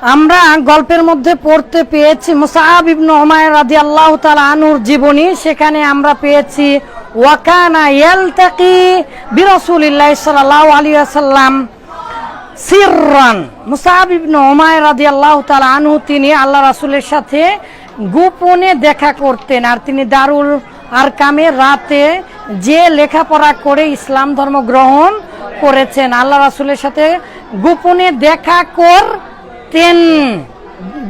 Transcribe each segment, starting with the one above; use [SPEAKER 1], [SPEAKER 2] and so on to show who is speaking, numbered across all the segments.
[SPEAKER 1] আমরা গল্পের মধ্যে পড়তে পেয়েছি মুসাহাব ইবনু উমায়ের রাদিয়াল্লাহু তাআলা আনুর জীবনী। সেখানে আমরা পেয়েছি ওয়াকানা ইয়ালতাকি বিরাসূলিল্লাহ সাল্লাল্লাহু আলাইহি ওয়াসাল্লাম সিররান। মুসাহাব ইবনু উমায়ের রাদিয়াল্লাহু তাআলা আনহু, তিনি আল্লাহ রাসূলের সাথে গোপনে দেখা করতেন। আর তিনি দারুল আরকামে রাতে যে লেখাপড়া করে ইসলাম ধর্ম গ্রহণ করেছেন, আল্লাহ রাসূলের সাথে গোপনে দেখা করতেন।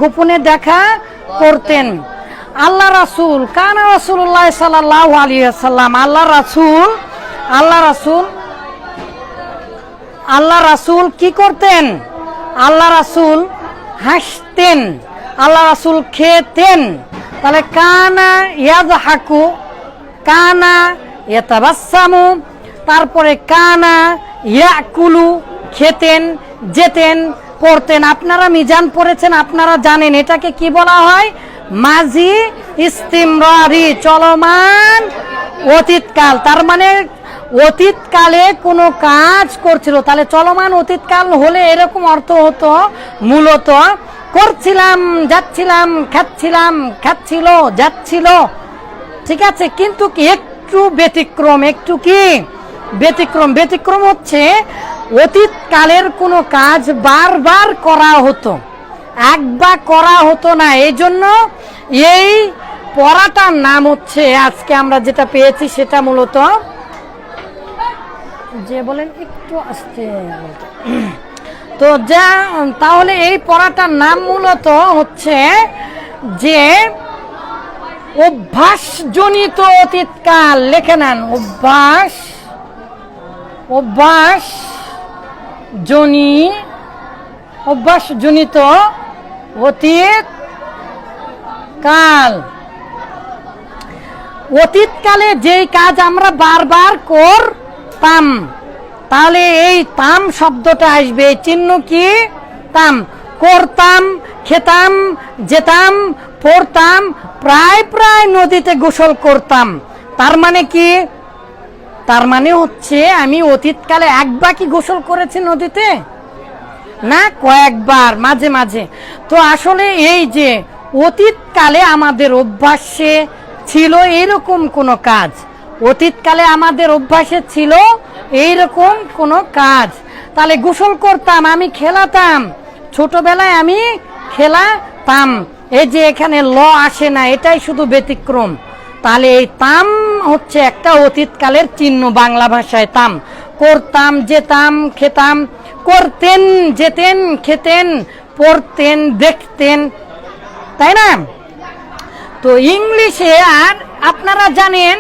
[SPEAKER 1] গোপনে দেখা করতেন। আল্লাহ রাসূল, কানা রাসূলুল্লাহ সাল্লাল্লাহু আলাইহি ওয়াসাল্লাম। আল্লাহ রাসূল আল্লাহ রাসূল আল্লাহ রাসূল কি করতেন? আল্লাহ রাসূল হাসতেন। আল্লাহ রাসূল খেতেন। তাহলে কানা ইয়াদ হাকু কানা ইয়াতাবাসামু তারপরে কানা ইয়াকুলু, খেতেন, যেতেন পড়তেন, আপনারা মিজান পড়েছেন, আপনারা জানেন, এটাকে কি বলা হয়? মাঝি ইস্তিমরারি, চলমান অতীতকাল। তার মানে অতীতকালে কোনো কাজ করছিল। তাহলে চলমান অতীতকাল হলে এরকম অর্থ হতো, মূলত করছিলাম, যাচ্ছিলাম, খাচ্ছিলাম, খাচ্ছিল, যাচ্ছিল। ঠিক আছে, কিন্তু একটু ব্যতিক্রম, একটু কি ব্যতিক্রম? ব্যতিক্রম হচ্ছে অতীতকালের কোনো কাজ বারবার করা হতো। একবার করা হতো না এই জন্য এই পড়াটার নাম হচ্ছে, আজকে আমরা যেটা পেয়েছি সেটা মূলত যে বলেন একটু আসতে তো যা, তাহলে এই পড়াটার নাম মূলত হচ্ছে যে অভ্যাসজনিত অতীতকাল। লেখে নেন, অভ্যাস অভ্যাস জনি অভ্যাসজনিত অতীত কাল। অতীতকালে যেই কাজ আমরা বারবার করতাম, তাহলে এই তাম শব্দটা আসবে। চিহ্ন কি? তাম। করতাম, খেতাম, যেতাম, পড়তাম, প্রায় প্রায় নদীতে গোসল করতাম। তার মানে কি? তার মানে হচ্ছে আমি অতীতকালে একবার কি গোসল করেছি নদীতে? না, কয়েকবার, মাঝে মাঝে। তো আসলে এই যে অতীতকালে আমাদের অভ্যাসে ছিল এরকম কোনো কাজ। অতীতকালে আমাদের অভ্যাসে ছিল এইরকম কোনো কাজ। তাহলে গোসল করতাম, আমি খেলাতাম। ছোটবেলায় আমি খেলাতাম। এই যে এখানে ল আসে না, এটাই শুধু ব্যতিক্রম। তাহলে এই তাম হচ্ছে একটা অতীতকালের চিহ্ন বাংলা ভাষায়, তাম। করতাম, যেতাম, খেতাম, করতেন, যেতেন, খেতেন, পড়তেন, দেখতেন, তাই না? তো ইংলিশে আর আপনারা জানেন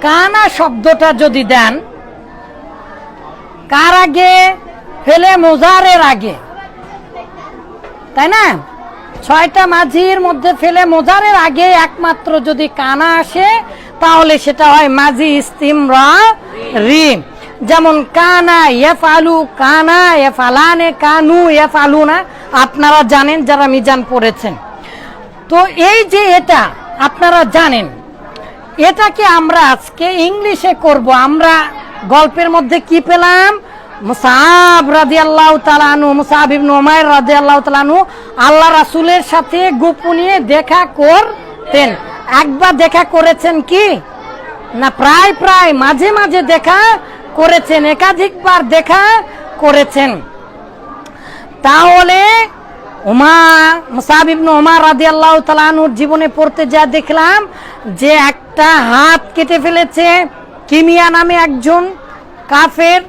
[SPEAKER 1] কানা শব্দটা যদি দেন, কার আগে? ফেলে মোজারের আগে। তাই না? ছয়টা মাঝির মধ্যে ফেলে মোজারের আগে একমাত্র যদি কানা আসে, তাহলে সেটা হয় মাঝি ইস্তিমরা রি যেমন, কানা আলু কানা আলানে কানু আলু না আপনারা জানেন যারা মিজান পড়েছেন। তো এই যে এটা, আপনারা জানেন, এটাকে আমরা আজকে ইংলিশে করব। আমরা গল্পের মধ্যে কি পেলাম? মুসাব রাজি আল্লাহ তালানু মুসাব ইবনু উমায়ের রাজি আল্লাহ তালানু আল্লাহ রাসুলের সাথে গোপনীয় দেখা করতেন। একবার দেখা করেছেন কি? না, প্রায় প্রায় মাঝে মাঝে দেখা করেছেন একাধিকবার দেখা করেছেন। তাহলে উমা, মুসাব ইবনু উমার রাদি আল্লাহ তালানুর জীবনে পড়তে যা দেখলাম, যে একটা হাত কেটে ফেলেছে, কিমিয়া নামে একজন কাফের।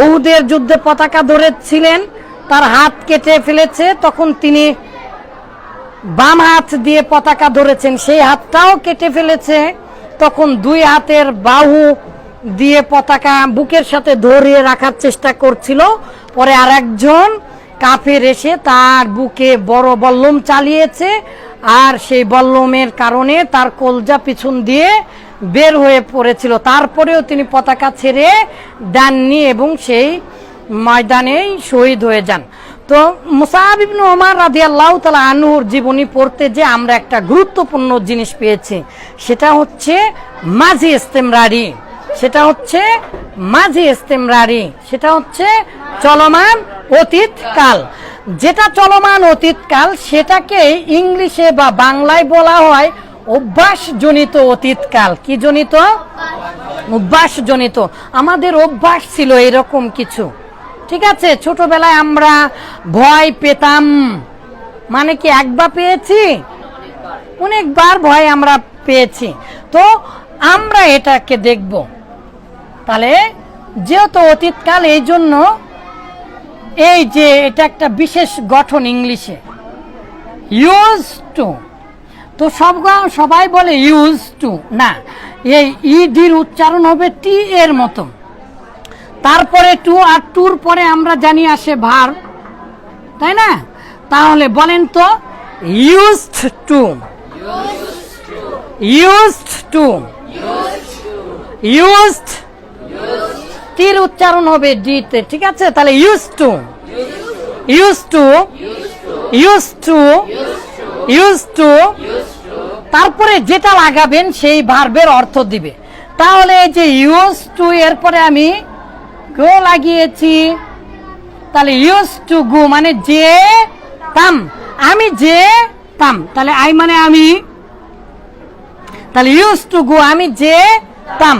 [SPEAKER 1] ওহুদের যুদ্ধে পতাকা ধরেছিলেন, তার হাত কেটে ফেলেছে, তখন তিনি বাম হাত দিয়ে পতাকা ধরেছেন, সেই হাতটাও কেটে ফেলেছে, তখন দুই হাতের বাহু দিয়ে পতাকা বুকের সাথে ধরিয়ে রাখার চেষ্টা করছিল, পরে আর একজন কাফের এসে তার বুকে বড় বল্লম চালিয়েছে, আর সেই বল্লমের কারণে তার কলজা পিছন দিয়ে বের হয়ে পড়েছিল। তারপরেও তিনি পতাকা ছেড়ে দেননি এবং সেই ময়দানেই শহীদ হয়ে যান। তো মুসাহাব ইবনু ওমর রাদিয়াল্লাহু তাআলা আনহুর জীবনী পড়তে যে আমরা একটা গুরুত্বপূর্ণ জিনিস পেয়েছি, সেটা হচ্ছে মাঝি ইস্তেমরারি। সেটা হচ্ছে মাঝি ইস্তেমরারি। সেটা হচ্ছে চলমান অতীত কাল যেটা চলমান অতীতকাল, সেটাকে ইংলিশে বা বাংলায় বলা হয় অভ্যাসজনিত অতীতকাল। কি জনিত? অভ্যাসজনিত। আমাদের অভ্যাস ছিল এরকম কিছু। ঠিক আছে? ছোটবেলায় আমরা ভয় পেতাম। মানে কি, একবার পেয়েছি? অনেকবার ভয় আমরা পেয়েছি। তো আমরা এটাকে দেখব। তাহলে যেহেতু অতীতকাল, এই জন্য এই যে এটা একটা বিশেষ গঠন ইংলিশে। ইউজ টু তো সব সবাই বলে ইউজ টু না। এই ইডির উচ্চারণ হবে টি এর মতো তারপরে টু আর টুর পরে আমরা জানি আসে ভার। তাই না? তাহলে বলেন তো used to used to used টির উচ্চারণ হবে ডিতে ঠিক আছে? তাহলে use to use to use to use to তারপরে যেটা লাগাবেন সেই ভার্বের অর্থ দিবে। তাহলে এই যে ইউজ টু, এরপরে আমি গো লাগিয়েছি। তাহলে ইউজ টু গো মানে যে তাম। আমি যে তাম। তাহলে আই মানে আমি। তাহলে ইউজ টু গো, আমি যে তাম।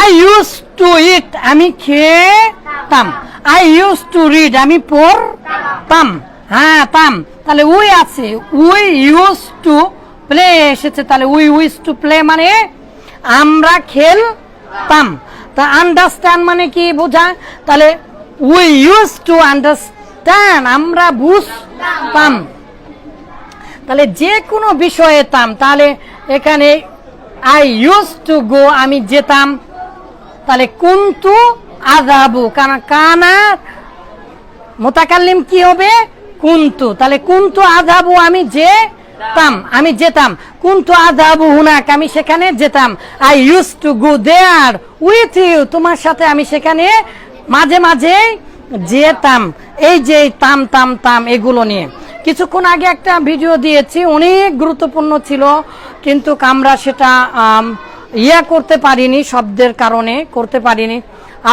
[SPEAKER 1] আই ইউজ টু ইট, আমি খেতাম আই ইউজ টু রিড, আমি পড়তাম হ্যাঁ তাম। তাহলে উই আছে। উই ইউজ টু প্লে এসেছে তাহলে উই উইস টু প্লে মানে আমরা খেলতাম। তা আন্ডারস্ট্যান্ড মানে কি বোঝা? তাহলে উই ইউজ টু আন্ডারস্ট্যান্ড আমরা বুঝতাম। তাহলে যে কোনো বিষয়ে তাম, তাহলে এখানে আই ইউজ টু গো আমি যেতাম। তাহলে কুন্তু আজাবু, কানা কানা মোতাকাল্লিম কি হবে? কুন্তু। তাহলে কুন্তু আজাবু, আমি যে তাম আমি যেতাম। কুন্তু আজাবু হুনাক, আমি সেখানে যেতাম। I use to go there with you, তোমার সাথে আমি সেখানে মাঝে মাঝে যেতাম। এই যে তাম তাম তাম, এগুলো নিয়ে। কিছুক্ষণ আগে একটা ভিডিও দিয়েছি, অনেক গুরুত্বপূর্ণ ছিল, কিন্তু আমরা সেটা ইয়া করতে পারিনি, শব্দের কারণে করতে পারিনি।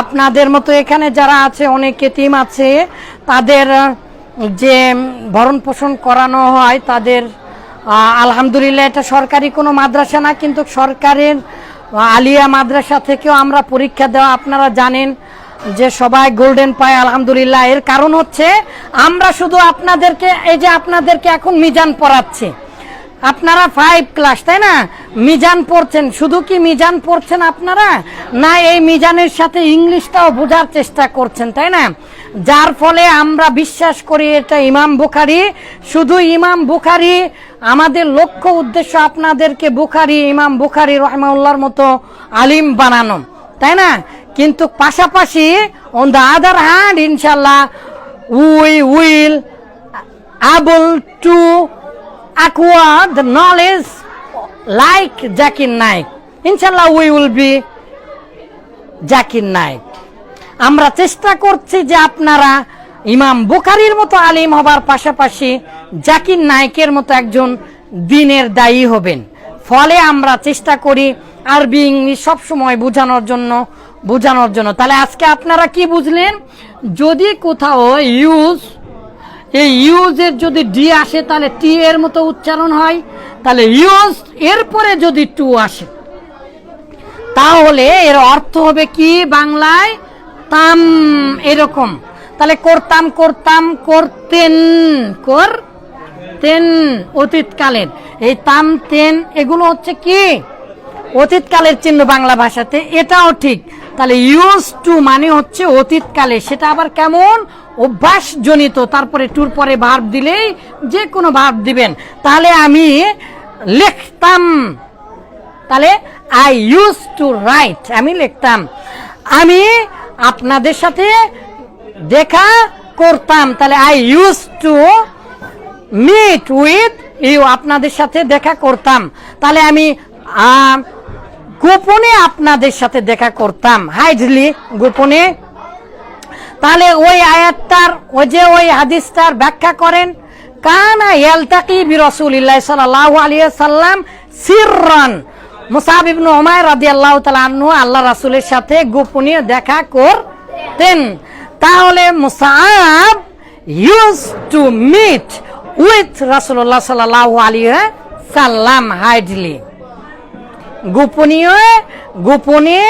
[SPEAKER 1] আপনাদের মতো এখানে যারা আছে, অনেকে টিম আছে, তাদের যে ভরণ পোষণ করানো হয়, তাদের আলহামদুলিল্লাহ, এটা সরকারি কোনো মাদ্রাসা না, কিন্তু সরকারের আলিয়া মাদ্রাসা থেকেও আমরা পরীক্ষা দেওয়া, আপনারা জানেন যে সবাই গোল্ডেন পায়, আলহামদুলিল্লাহ। এর কারণ হচ্ছে, আমরা শুধু আপনাদেরকে, এই যে আপনাদেরকে এখন মিজান পড়াচ্ছি। আপনারা ফাইভ ক্লাস তাই না? মিজান পড়ছেন। শুধু কি মিজান পড়ছেন আপনারা? না, এই মিজানের সাথে ইংলিশটাও বোঝার চেষ্টা করছেন, তাই না? যার ফলে আমরা বিশ্বাস করি, এটা ইমাম বুখারি। শুধু ইমাম বুখারি আমাদের লক্ষ্য উদ্দেশ্য আপনাদেরকে বুখারি ইমাম বুখারি রহমাউল্লাহর মতো আলিম বানানো তাই না কিন্তু পাশাপাশি অন দ্য আদার হ্যান্ড ইনশাল্লাহ we will able to acquire the knowledge like Zakir Naik. Inshallah, we will be Zakir Naik আমরা চেষ্টা করছি যে আপনারা ইমাম বুখারির মতো আলিম হবার পাশাপাশি জাকির নায়কের মতো একজন দিনের দায়ী হবেন। ফলে আমরা চেষ্টা করি আরবি, ইংলিশ সবসময় বোঝানোর জন্য বোঝানোর জন্য। তাহলে আজকে আপনারা কি বুঝলেন? যদি কোথাও ইউজ, এই ইউজের যদি ডি আসে, তাহলে টি এর মতো উচ্চারণ হয়। তাহলে ইউজ, এরপরে যদি টু আসে। তাহলে এর অর্থ হবে কি বাংলায়? তাম, এরকম। তাহলে করতাম করতাম, করতেন, কর, তেন, অতীতকালের। এই তাম, তেন, এগুলো হচ্ছে কি? অতীতকালের চিহ্ন বাংলা ভাষাতে, এটাও ঠিক। তাহলে ইউজ টু মানে হচ্ছে অতীতকালে। সেটা আবার কেমন? অভ্যাসজনিত। তারপরে টুর পরে ভাব দিলেই যে কোনো ভাব দিবেন। তাহলে আমি লিখতাম। তাহলে আই ইউজ টু রাইট আমি লিখতাম। আমি আপনাদের সাথে দেখা করতাম, তাহলে I use to meet with you আপনাদের সাথে দেখা করতাম। তাহলে আমি গোপনে আপনাদের সাথে দেখা করতাম। হাইডলি গোপনে। তাহলে ওই আয়াতটার, ওই যে ওই হাদিসটার ব্যাখ্যা করেন, কানা ইয়ালতাকি বি রাসূলিল্লাহ সাল্লাল্লাহু আলাইহি সাল্লাম সিররান। মুসাব ইবনে উমাইর রাদিয়াল্লাহু তাআলা আনহু আল্লাহ রাসূলের সাথে গোপনীয় দেখা করতেন। তাহলে Musab use to meet with রাসুল্লাহ সাল্লাহ আলী সাল্লাম হাইডলি গোপনীয়, গোপনে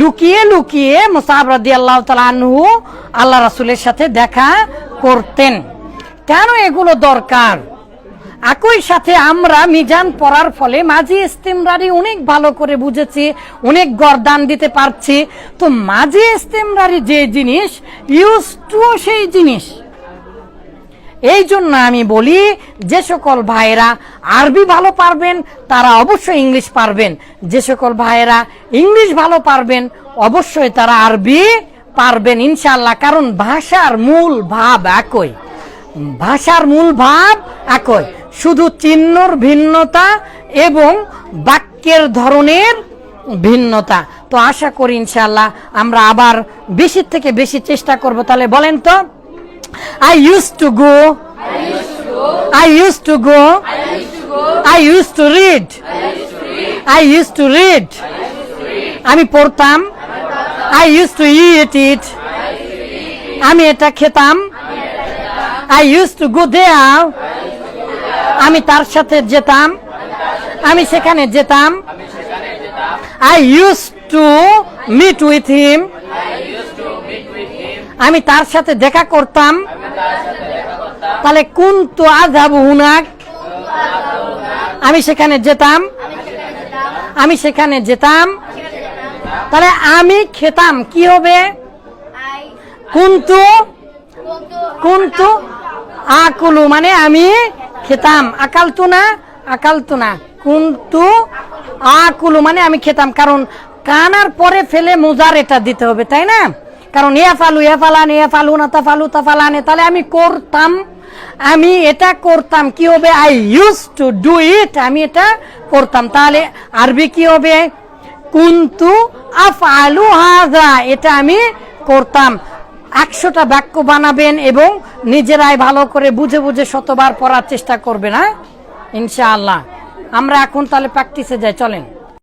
[SPEAKER 1] লুকিয়ে লুকিয়ে মুসাহাব রাদি আল্লাহ আনহু আল্লাহ রাসুলের সাথে দেখা করতেন। কেন এগুলো দরকার? একই সাথে আমরা মিজান পড়ার ফলে মাঝি ইস্তেমরারি অনেক ভালো করে বুঝেছি, অনেক গরদান দিতে পারছি। তো মাঝি ইস্তেমরারি যে জিনিস, ইউজ টু সেই জিনিস। এই জন্য আমি বলি, যে সকল ভাইয়েরা আরবি ভালো পারবেন, তারা অবশ্যই ইংলিশ পারবেন। যে সকল ভাইয়েরা ইংলিশ ভালো পারবেন, অবশ্যই তারা আরবি পারবেন ইনশাল্লাহ কারণ ভাষার মূল ভাব একই। ভাষার মূল ভাব একই। শুধু চিহ্নর ভিন্নতা এবং বাক্যের ধরনের ভিন্নতা। তো আশা করি ইনশাল্লাহ আমরা আবার বেশি থেকে বেশি চেষ্টা করব। তাহলে বলেন তো I use to go I use to go I used to read I used to read আমি পড়তাম, I used to it eat আমি এটা খেতাম। I used to go there. আমি তার সাথে যেতাম, আমি সেখানে যেতাম। I use to meet with him আমি তার সাথে দেখা করতাম। তাহলে কোন তো আজাব হুনাক? আমি সেখানে যেতাম। আমি সেখানে যেতাম। তাহলে আমি খেতাম, কি হবে? কুন্তু? কুন্তু? আকুলু মানে আমি খেতাম। আকালতু না আকালতু না। কুন্তু আকুলু মানে আমি খেতাম। কারণ কানার পরে ফেলে মোজার এটা দিতে হবে, তাই না? কারণ ইয়া ফালু ইয়া ফালান ইয়া ফালু, না তা ফালু, তা ফালানে তাহলে আমি করতাম। আমি এটা করতাম, কি হবে? I use to do it আমি এটা করতাম। তাহলে আরবি কি হবে? কুন্তু আফআলু হাযা, এটা আমি করতাম। একশোটা বাক্য বানাবেন এবং নিজেরাই ভালো করে বুঝে বুঝে শতবার পড়ার চেষ্টা করবেন হ্যাঁ? ইনশাআল্লাহ। আমরা এখন তাহলে প্র্যাকটিসে যাই, চলেন।